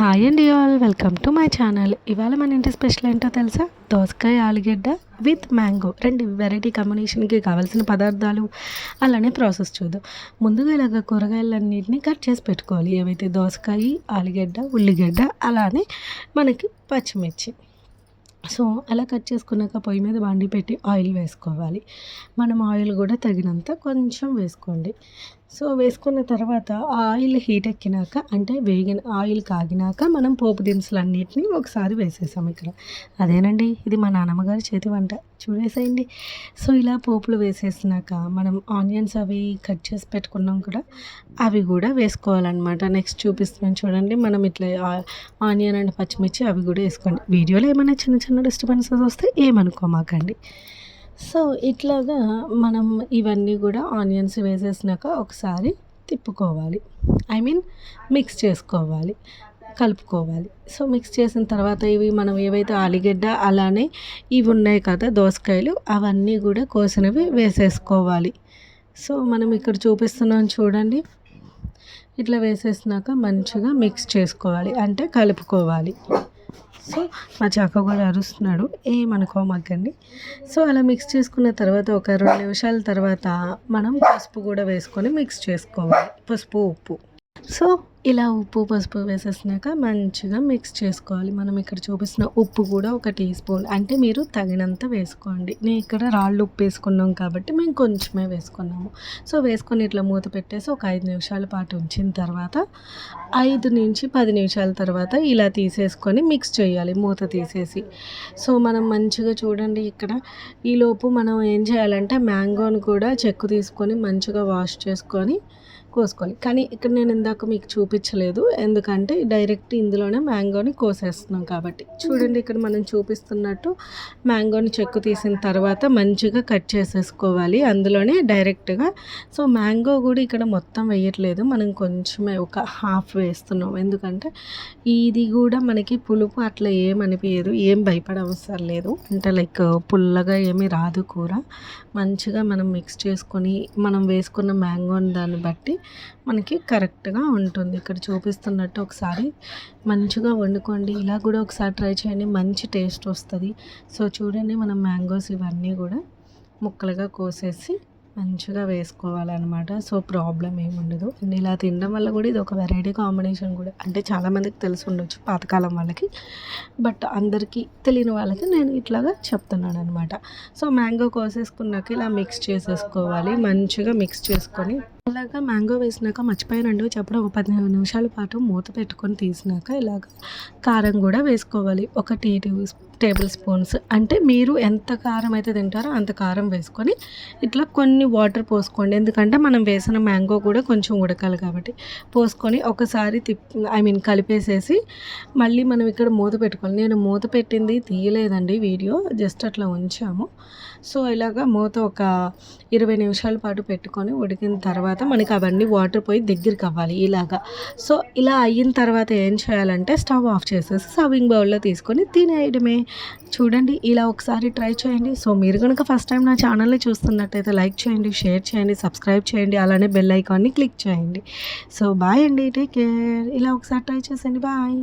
Hi అండి all welcome to my channel ఇవాళ మన ఇంటి స్పెషల్ ఏంటో తెలుసా? దోసకాయ ఆలుగడ్డ విత్ మ్యాంగో రెండు వెరైటీ కాంబినేషన్కి కావాల్సిన పదార్థాలు. అలానే ప్రాసెస్ చూద్దాం. ముందుగా ఇలాగ కూరగాయలన్నింటినీ కట్ చేసి పెట్టుకోవాలి. ఏవైతే దోసకాయ ఆలుగడ్డ ఉల్లిగడ్డ అలానే మనకి పచ్చిమిర్చి. సో అలా కట్ చేసుకున్నాక పొయ్యి మీద వండి పెట్టి ఆయిల్ వేసుకోవాలి. మనం ఆయిల్ కూడా తగినంత కొంచెం వేసుకోండి. సో వేసుకున్న తర్వాత ఆయిల్ హీట్ ఎక్కినాక అంటే వేగిన ఆయిల్ కాగినాక మనం పోపు దినుసులన్నిటిని ఒకసారి వేసేసాం ఇక్కడ. అదేనండి ఇది మా నాన్నమ్మగారి చేతి వంట. చూడేసేయండి. సో ఇలా పోపులు వేసేసినాక మనం ఆనియన్స్ అవి కట్ చేసి పెట్టుకున్నాం కూడా అవి కూడా వేసుకోవాలన్నమాట. నెక్స్ట్ చూపిస్తున్నాను చూడండి మనం ఇట్లా ఆనియన్ అండ్ పచ్చిమిర్చి అవి కూడా వేసుకోండి. వీడియోలో ఏమైనా చిన్న చిన్న డిస్టర్బెన్సెస్ వస్తే ఏమనుకోమాకండి. సో ఇట్లాగా మనం ఇవన్నీ కూడా ఆనియన్స్ వేసేసినాక ఒకసారి తిప్పుకోవాలి. ఐ మీన్ మిక్స్ చేసుకోవాలి కలుపుకోవాలి. సో మిక్స్ చేసిన తర్వాత ఇవి మనం ఏవైతే ఆలుగడ్డ అలానే ఇవి ఉన్నాయి కదా దోసకాయలు అవన్నీ కూడా కోసినవి వేసేసుకోవాలి. సో మనం ఇక్కడ చూపిస్తున్నాం చూడండి. ఇట్లా వేసేసినాక మంచిగా మిక్స్ చేసుకోవాలి అంటే కలుపుకోవాలి. సో మా చాక కూడా అరుస్తున్నాడు. ఏమనుకోమగ్గండి సో అలా మిక్స్ చేసుకున్న తర్వాత ఒక రెండు నిమిషాల తర్వాత మనం పసుపు కూడా వేసుకొని మిక్స్ చేసుకోవాలి. పసుపు ఉప్పు. సో ఇలా ఉప్పు పసుపు వేసేసినాక మంచిగా మిక్స్ చేసుకోవాలి. మనం ఇక్కడ చూపిస్తున్న ఉప్పు కూడా ఒక టీ స్పూన్ అంటే మీరు తగినంత వేసుకోండి. నేను ఇక్కడ రాళ్ళు ఉప్పు వేసుకున్నాం కాబట్టి మేము కొంచెమే వేసుకున్నాము. సో వేసుకొని ఇట్లా మూత పెట్టేసి ఒక ఐదు నిమిషాల పాటు ఉంచిన తర్వాత ఐదు నుంచి పది నిమిషాల తర్వాత ఇలా తీసేసుకొని మిక్స్ చేయాలి మూత తీసేసి. సో మనం మంచిగా చూడండి ఇక్కడ. ఈలోపు మనం ఏం చేయాలంటే మ్యాంగోని కూడా చెక్కు తీసుకొని మంచిగా వాష్ చేసుకొని కోసుకోవాలి. కానీ ఇక్కడ నేను ఇందాక మీకు చూపించలేదు. ఎందుకంటే డైరెక్ట్ ఇందులోనే మ్యాంగోని కోసేస్తున్నాం కాబట్టి. చూడండి ఇక్కడ మనం చూపిస్తున్నట్టు మ్యాంగోని చెక్కు తీసిన తర్వాత మంచిగా కట్ చేసేసుకోవాలి. అందులోనే డైరెక్ట్గా సో మ్యాంగో కూడా ఇక్కడ మొత్తం వేయట్లేదు. మనం కొంచెమే ఒక హాఫ్ వేస్తున్నాం. ఎందుకంటే ఇది కూడా మనకి పులుపు అట్లా ఏమనిపించదు ఏం భయపడవసరం లేదు. అంటే లైక్ పుల్లగా ఏమీ రాదు కూర. మంచిగా మనం మిక్స్ చేసుకొని మనం వేసుకున్న మ్యాంగోని దాన్ని బట్టి మనకి కరెక్ట్గా ఉంటుంది. ఇక్కడ చూపిస్తున్నట్టు ఒకసారి మంచిగా వండుకోండి. ఇలా కూడా ఒకసారి ట్రై చేయండి. మంచి టేస్ట్ వస్తుంది. సో చూడండి మనం మ్యాంగోస్ ఇవన్నీ కూడా ముక్కలుగా కోసేసి మంచిగా వేసుకోవాలన్నమాట. సో ప్రాబ్లం ఏముండదు అండ్ ఇలా తినడం వల్ల కూడా ఇది ఒక వెరైటీ కాంబినేషన్ కూడా. అంటే చాలామందికి తెలిసి ఉండొచ్చు పాతకాలం వాళ్ళకి. బట్ అందరికీ తెలియని వాళ్ళకి నేను ఇట్లాగా చెప్తున్నాను అనమాట సో మ్యాంగో కోసేసుకున్నాక ఇలా మిక్స్ చేసేసుకోవాలి. మంచిగా మిక్స్ చేసుకొని ఇలాగ మ్యాంగో వేసినాక మర్చిపోయానండి. చెప్పడం ఒక పదిహేను నిమిషాల పాటు మూత పెట్టుకొని తీసినాక ఇలాగ కారం కూడా వేసుకోవాలి. ఒక టీ టేబుల్ స్పూన్స్. అంటే మీరు ఎంత కారం అయితే తింటారో అంత కారం వేసుకొని ఇట్లా కొన్ని వాటర్ పోసుకోండి. ఎందుకంటే మనం వేసిన మ్యాంగో కూడా కొంచెం ఉడకాలి కాబట్టి. పోసుకొని ఒకసారి తిప్ ఐ మీన్ కలిపేసేసి మళ్ళీ మనం ఇక్కడ మూత పెట్టుకోవాలి. నేను మూత పెట్టింది తీయలేదండి వీడియో. జస్ట్ అట్లా ఉంచాము. సో ఇలాగ మూత ఒక ఇరవై నిమిషాల పాటు పెట్టుకొని ఉడికిన తర్వాత తర్వాత మనకి అవన్నీ వాటర్ పోయి దగ్గరికి అవ్వాలి ఇలాగా. సో ఇలా అయిన తర్వాత ఏం చేయాలంటే స్టవ్ ఆఫ్ చేసేసి సర్వింగ్ బౌల్లో తీసుకొని తినేయడమే. చూడండి ఇలా ఒకసారి ట్రై చేయండి. సో మీరు కనుక ఫస్ట్ టైం నా ఛానల్ని చూస్తున్నట్టయితే లైక్ చేయండి షేర్ చేయండి సబ్స్క్రైబ్ చేయండి అలానే బెల్ ఐకాన్ని క్లిక్ చేయండి. సో బాయ్ అండి టేక్ కేర్. ఇలా ఒకసారి ట్రై చేసేయండి బాయ్.